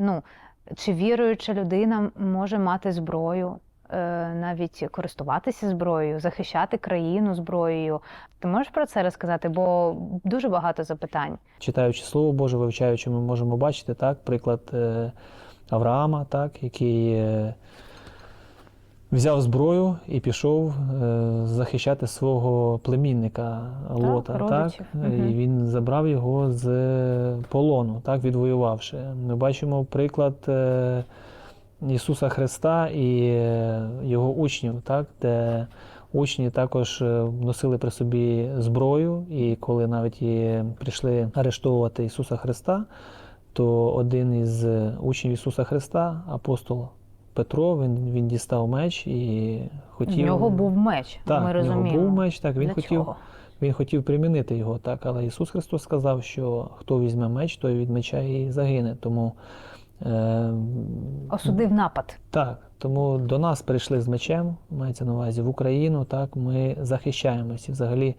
Ну, чи віруюча людина може мати зброю, е, навіть користуватися зброєю, захищати країну зброєю? Ти можеш про це розказати? Бо дуже багато запитань. Читаючи Слово Боже, вивчаючи, ми можемо бачити так, приклад е, Авраама, так, який е, взяв зброю і пішов е, захищати свого племінника Лота. Так, родичів. Мгм. І він забрав його з полону, так, відвоювавши. Ми бачимо приклад е, Ісуса Христа і е, його учнів, так, де учні також е, носили при собі зброю, і коли навіть і прийшли арештовувати Ісуса Христа, то один із е, учнів Ісуса Христа, апостол Петро, він, він дістав меч і хотів. В нього був меч. так, ми в нього розуміємо. був меч, так, він Для хотів, чого? він хотів примінити його, так, але Ісус Христос сказав, що хто візьме меч, той від меча і загине. Тому е, Осудив напад. так, тому до нас прийшли з мечем, мається на увазі в Україну. Так, ми захищаємося. Взагалі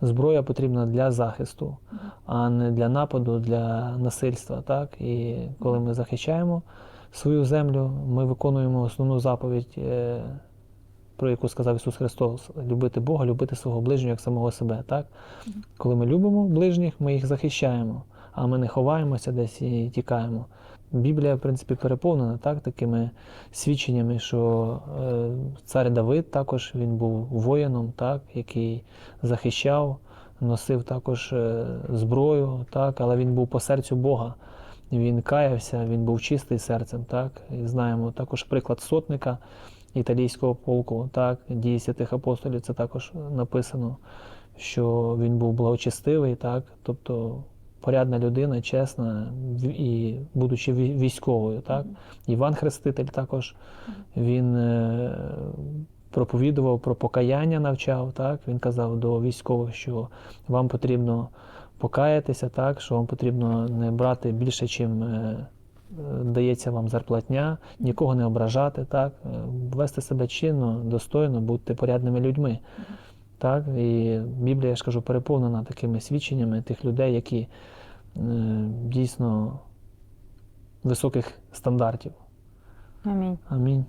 зброя потрібна для захисту, а не для нападу, для насильства. Так, і коли ми захищаємо свою землю, ми виконуємо основну заповідь, е, про яку сказав Ісус Христос: любити Бога, любити свого ближнього як самого себе. Так, коли ми любимо ближніх, ми їх захищаємо, а ми не ховаємося десь і тікаємо. Біблія, в принципі, переповнена так, такими свідченнями, що е, цар Давид також він був воїном, так, який захищав, носив також е, зброю, так, але він був по серцю Бога. Він каявся, він був чистий серцем. Так, і знаємо також приклад сотника італійського полку, так, дії святих апостолів, це також написано, що він був благочестивий, так, тобто порядна людина, чесна і будучи військовою. Так? Іван Хреститель також він е, проповідував про покаяння, навчав. Так? Він казав до військових, що вам потрібно покаятися, так? що вам потрібно не брати більше, чим. е, Дається вам зарплатня, нікого не ображати, так? е, вести себе чинно, достойно, бути порядними людьми. Так? І Біблія, я ж кажу, переповнена такими свідченнями тих людей, які е, дійсно високих стандартів. Амінь. Амінь.